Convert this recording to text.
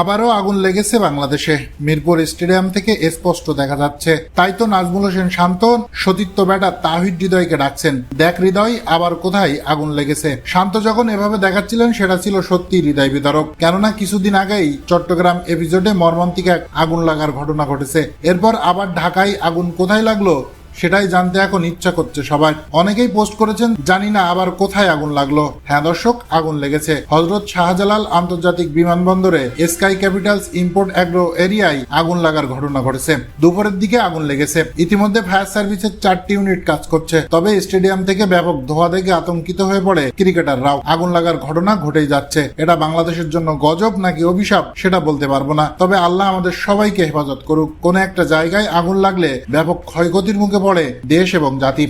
আবারও আগুন লেগেছে বাংলাদেশে। মিরপুর স্টেডিয়াম থেকে স্পষ্ট দেখা যাচ্ছে। তাই তো নাজমুল হোসেন শান্ত, সতীর্থ ব্যাটার তাহিদ হৃদয়কে ডাকছেন। দেখ হৃদয়, আবার কোথায় আগুন লেগেছে? শান্ত যখন এভাবে দেখাচ্ছিলেন, সেটা ছিল সত্যি হৃদয় বিতরক কেননা কিছুদিন আগেই চট্টগ্রাম এপিসোডে মর্মান্তিক এক আগুন লাগার ঘটনা ঘটেছে। এরপর আবার ঢাকায় আগুন কোথায় লাগল সেটাই জানতে এখন ইচ্ছা করছে সবাই। অনেকেই পোস্ট করেছেন, জানি না আবার কোথায় আগুন লাগল। হ্যাঁ দর্শক, আগুন লেগেছে। হজরত শাহজালাল আন্তর্জাতিক বিমানবন্দরে স্কাই ক্যাপিটালস ইম্পোর্ট অ্যাগ্রো এরিয়ায় আগুন লাগার ঘটনা ঘটেছে। দুপুরের দিকে আগুন লেগেছে। ইতিমধ্যে ফায়ার সার্ভিসের চারটি ইউনিট কাজ করছে। তবে স্টেডিয়াম থেকে ব্যাপক ধোয়া দেখে আতঙ্কিত হয়ে পড়ে ক্রিকেটাররাও। আগুন লাগার ঘটনা ঘটেই যাচ্ছে। এটা বাংলাদেশের জন্য গজব নাকি অভিশাপ, সেটা বলতে পারব না। তবে আল্লাহ আমাদের সবাইকে হেফাজত করুক। কোনো একটা জায়গায় আগুন লাগলে ব্যাপক ক্ষয়ক্ষতির মুখে পড়ে দেশ এবং জাতি